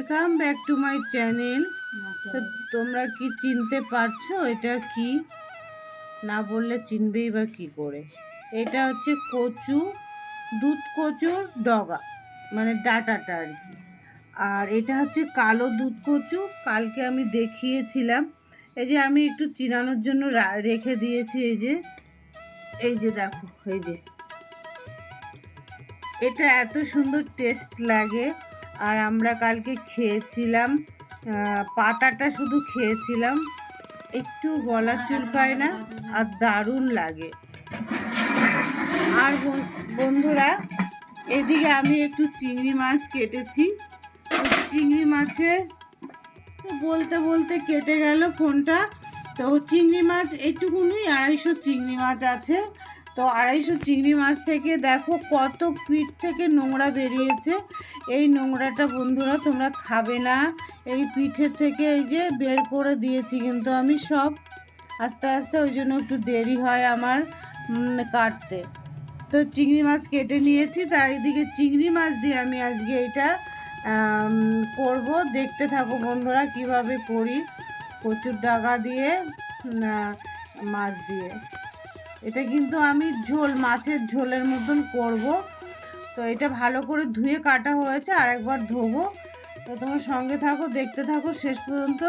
Welcome back to my channel তো তোমরা কি চিনতে পারছ এটা কি? না বললে চিনবেই বা কি করে? এটা হচ্ছে কচু দুধ কচুর ডগা মানে ডাটাটা আর কি। আর এটা হচ্ছে কালো দুধ কচু কালকে আমি দেখিয়েছিলাম। এই যে আমি একটু চিনানোর জন্য রেখে দিয়েছি এই যে। এই যে দেখো এই যে। এটা এত সুন্দর টেস্ট লাগে। আর আমরা কালকে খেয়েছিলাম পাতাটা শুধু খেয়েছিলাম, একটু গলা চুলকায় না, আর দারুণ লাগে। আর বন- বন্ধুরা, এদিকে আমি একটু চিংড়ি মাছ কেটেছি। চিংড়ি মাছে বলতে বলতে কেটে গেল ফোনটা। তো চিংড়ি মাছ, এইটুকুনি, আড়াইশো চিংড়ি মাছ আছে। তো আড়াইশো চিংড়ি মাছ থেকে দেখো কত পিঠ থেকে নোংরা বেরিয়েছে। এই নোংরাটা বন্ধুরা তোমরা খাবে না। এই পিঠের থেকে এই যে বের করে দিয়েছি কিন্তু আমি সব। আস্তে আস্তে ওই জন্য একটু দেরি হয় আমার কাটতে। তো চিংড়ি মাছ কেটে নিয়েছি তার এদিকে চিংড়ি মাছ দিয়ে আমি আজকে এটা করব। দেখতে থাকো বন্ধুরা কীভাবে করি। কচুর ডাগা দিয়ে মাছ দিয়ে। এটা কিন্তু আমি ঝোল, মাছের ঝোলের মতন করব। তো এটা ভালো করে ধুয়ে কাটা হয়েছে, আর একবার ধোবো। তো তোমার সঙ্গে থাকো, দেখতে থাকো, শেষ পর্যন্ত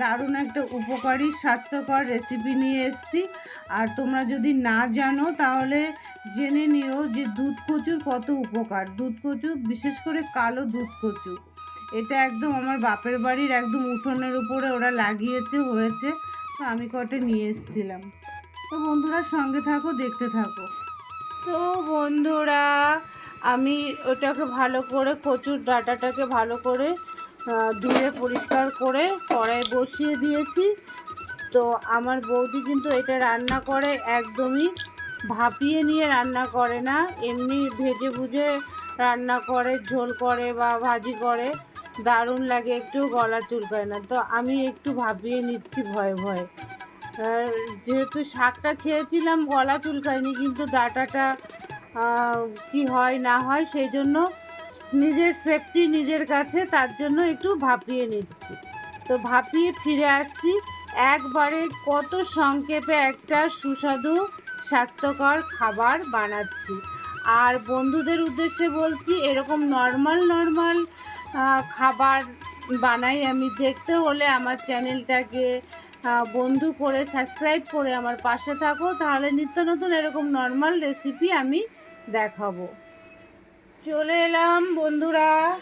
দারুণ একটা উপকারী, স্বাস্থ্যকর রেসিপি নিয়ে এসেছি। আর তোমরা যদি না জানো, তাহলে জেনে নিও যে দুধ কচুর কত উপকার। দুধ কচু, বিশেষ করে কালো দুধ কচু, এটা একদম আমার বাপের বাড়ির একদম উঠোনের উপরে ওরা লাগিয়েছে, হয়েছে। তো আমি কটা নিয়ে এসেছিলাম। তো বন্ধুরা, সঙ্গে থাকো, দেখতে থাকো। তো বন্ধুরা, আমি ওটাকে ভালো করে, কচুর ডাটাটাকে ভালো করে ধুয়ে পরিষ্কার করে কড়াই বসিয়ে দিয়েছি। তো আমার বৌদি কিন্তু এটা রান্না করে একদমই ভাপিয়ে নিয়ে রান্না করে না। এমনি ভেজে ভুজে রান্না করে, ঝোল করে বা ভাজি করে। দারুণ লাগে একটু গলা চুলকায় না। তো আমি একটু ভাপিয়ে নিচ্ছি ভয়ে ভয়ে। যেহেতু শাকটা খেয়েছিলাম, গলা চুলকায়নি, কিন্তু ডাটাটা কি হয় না হয় সেই জন্য নিজের সেফটি নিজের কাছে, তার জন্য একটু ভাপিয়ে নিচ্ছি। তো ভাপিয়ে ফিরে আসছি। একবারে কত সংক্ষেপে একটা সুস্বাদু, স্বাস্থ্যকর খাবার বানাচ্ছি। আর বন্ধুদের উদ্দেশ্যে বলছি, এরকম নর্মাল নর্মাল খাবার বানাই আমি। দেখতে হলে আমার চ্যানেলটাকে বন্ধু করে সাবস্ক্রাইব করে আমার পাশে থাকো। তাহলে নিত্য নতুন এরকম নর্মাল রেসিপি আমি দেখাবো। চলে এলাম বন্ধুরা।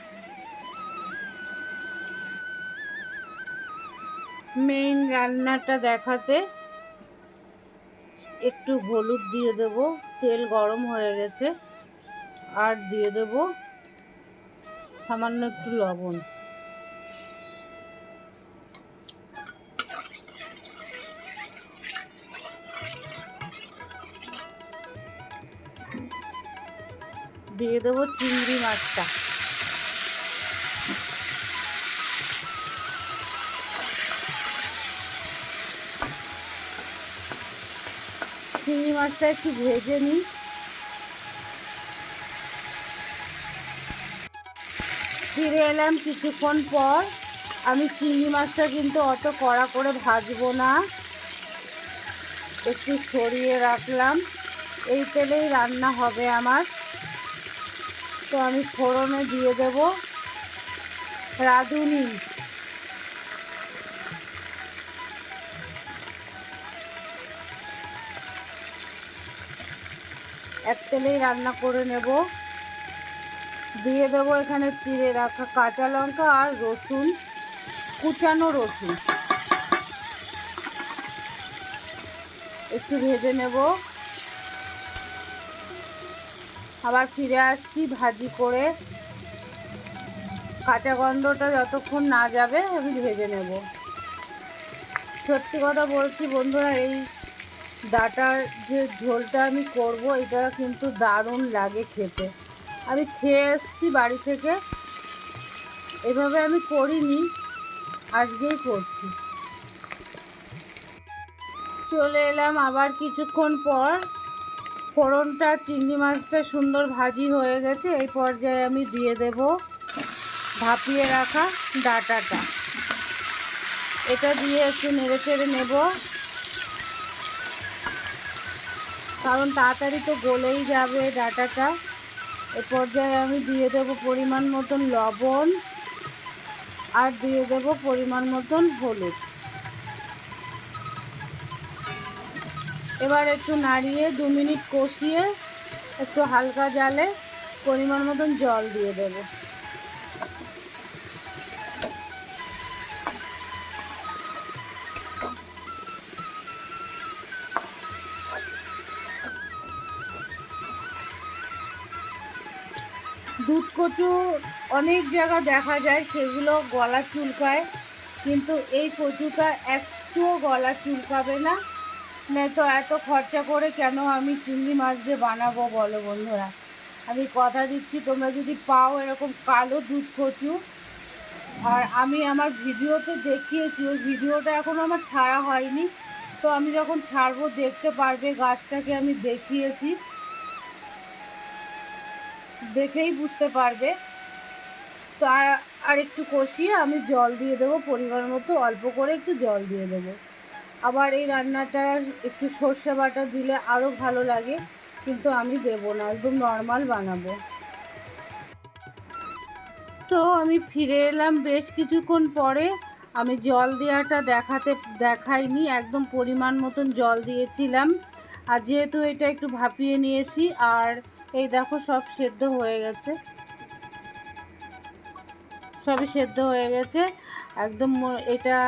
মেইন রান্নাটা দেখাতে। একটু হলুদ দিয়ে দেব। তেল গরম হয়ে গেছে। আর দিয়ে দেব সামান্য একটু লবণ। দিয়ে দেবো চিংড়ি মাছটা। চিংড়ি মাছটা একটু ভেজে নিই। ফিরে এলাম কিছুক্ষণ পর। আমি চিংড়ি মাছটা কিন্তু অত কড়া করে ভাজবো না। একটু সরিয়ে রাখলাম। এই তেলেই রান্না হবে আমার। তো আমি ফোড়নে দিয়ে দেব রাঁধুনি। এক তেলেই রান্না করে নেব। দিয়ে দেব এখানে চিড়ে রাখা কাঁচা লঙ্কা আর রসুন, কুচানো রসুন। একটু ভেজে নেব। আবার ফিরে আসছি, ভাজি করে। কাঁচা গন্ধটা যতক্ষণ না যাবে, আমি ভেজে নেব। সত্যি কথা বলছি বন্ধুরা, এই ডাটার যে ঝোলটা আমি করব, এটা কিন্তু দারুণ লাগে খেতে। আমি খেয়ে এসেছি বাড়ি থেকে। এভাবে আমি করিনি, আজকেই করছি। চলে এলাম আবার কিছুক্ষণ পর। ফোড়নটা, চিংড়ি মাছটা সুন্দর ভাজি হয়ে গেছে। এই পর্যায়ে আমি দিয়ে দেব ভাপিয়ে রাখা ডাটাটা। এটা দিয়ে একটু নেড়ে চেড়ে নেব। কারণ তাড়াতাড়ি তো গলেই যাবে ডাটাটা। এ পর্যায়ে আমি দিয়ে দেব পরিমাণ মতন লবণ আর দিয়ে দেব পরিমাণ মতন হলুদ। এবার একটু নাড়িয়ে দু মিনিট কষিয়ে একটু হালকা জালে পরিমাণ মতন জল দিয়ে দেব। দুধ কচু অনেক জায়গা দেখা যায় সেগুলো গলা চুলকায়, কিন্তু এই কচুটা একটুও গলা চুলকাবে না। নয়তো এত খরচা করে কেন আমি চিংড়ি মাছ দিয়ে বানাবো বলো বন্ধুরা? আমি কথা দিচ্ছি, তোমরা যদি পাও এরকম কালো দুধ কচু। আর আমি আমার ভিডিওতে দেখিয়েছি, ওই ভিডিওটা এখন আমার ছাড়া হয়নি। তো আমি যখন ছাড়বো, দেখতে পারবে, গাছটাকে আমি দেখিয়েছি। দেখেই বুঝতে পারবে। তো আর একটু কষিয়ে আমি জল দিয়ে দেবো, পরিমাণ মতো অল্প করে একটু জল দিয়ে দেবো। আবার এই রান্নাটা একটু সর্ষে বাটা দিলে আরও ভালো লাগে, কিন্তু আমি দেবো না, একদম নর্মাল বানাবো। তো আমি ফিরে এলাম বেশ কিছুক্ষণ পরে, আমি জল দেওয়াটা দেখাতে, দেখাইনি, একদম পরিমাণ মতন জল দিয়েছিলাম। আর যেহেতু এটা একটু ভাপিয়ে নিয়েছি, আর এই দেখো সব সেদ্ধ হয়ে গেছে। সবই সেদ্ধ হয়ে গেছে। একদম এটা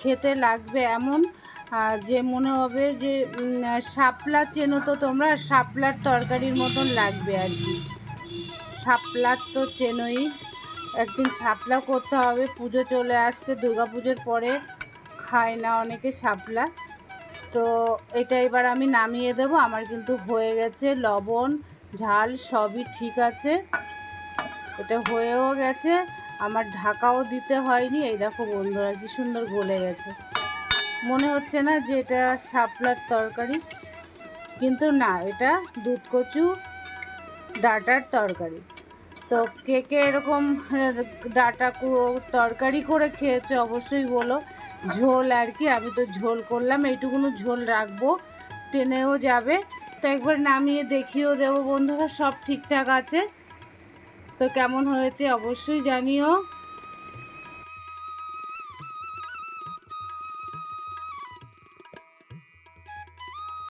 খেতে লাগবে এমন। যে মনে হবে যে শাপলা চেনো তো তোমরা, শাপলার তরকারির মতন লাগবে আর কি। শাপলার তো চেনোই। একদিন শাপলা করতে হবে, পুজো চলে আসতে পুজোর পরে খায় না অনেকে শাপলা। তো এটা এবার আমি নামিয়ে দেব, আমার কিন্তু হয়ে গেছে লবণ, ঝাল সবই ঠিক আছে। এটা হয়েও গেছে। আমার ঢাকাও দিতে হয়নি। এই দেখো বন্ধুরা, কি সুন্দর গলে গেছে। মনে হচ্ছে না যে এটা শাপলার তরকারি, কিন্তু না, এটা দুধ কচু ডাটার তরকারি। তো কে কে এরকম ডাটা তরকারি করে খেয়েছে অবশ্যই বলো। ঝোল আর কি, আমি তো ঝোল করলাম, এইটুকুনো ঝোল রাখব, টেনেও যাবে। তো একবার নামিয়ে দেখিয়েও দেবো বন্ধুরা, সব ঠিকঠাক আছে। তো কেমন হয়েছে অবশ্যই জানিও।